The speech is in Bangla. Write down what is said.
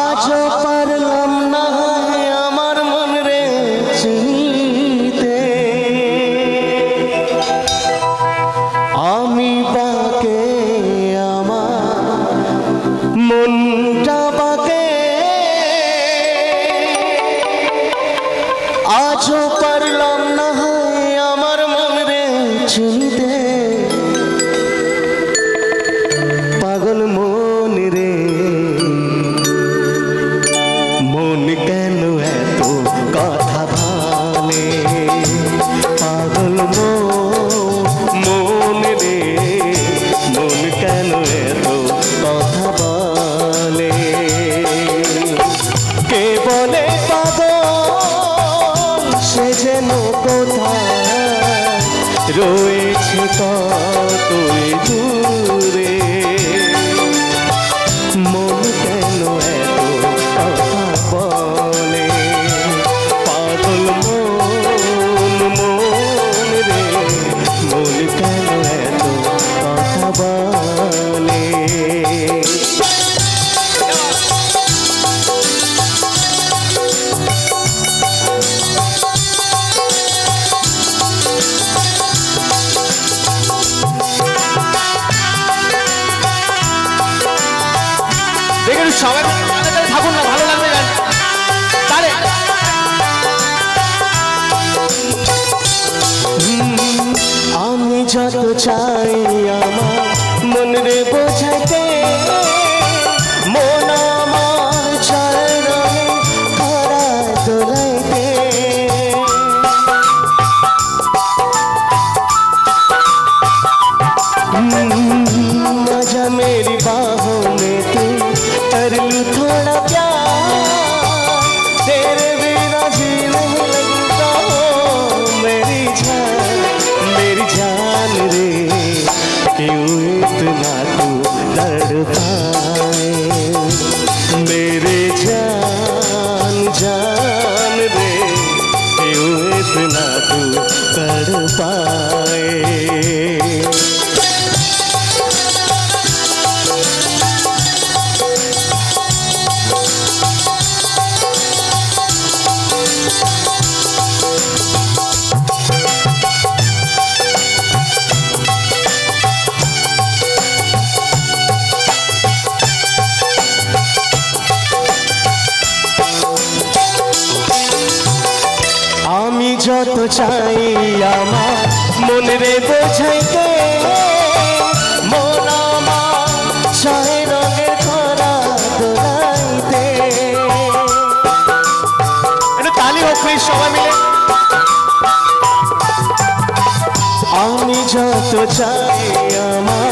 আজও পারলাম না আমার মন রে চিনতে। আমি বাকে আমার মনটা বাকে আজও পারলাম না আমার মন রে চিনতে। রয়েছে কতই সবাই থাকুন না ভালো লাগবে তারে। আমি যত চাই আমার যত চাই আমার? মন রে বোঝাইতে মন আমার চাই রঙের খরা দোলাইতে। একটু তালি হোক প্লিজ সবাই মিলে। আমি যত চাই আমার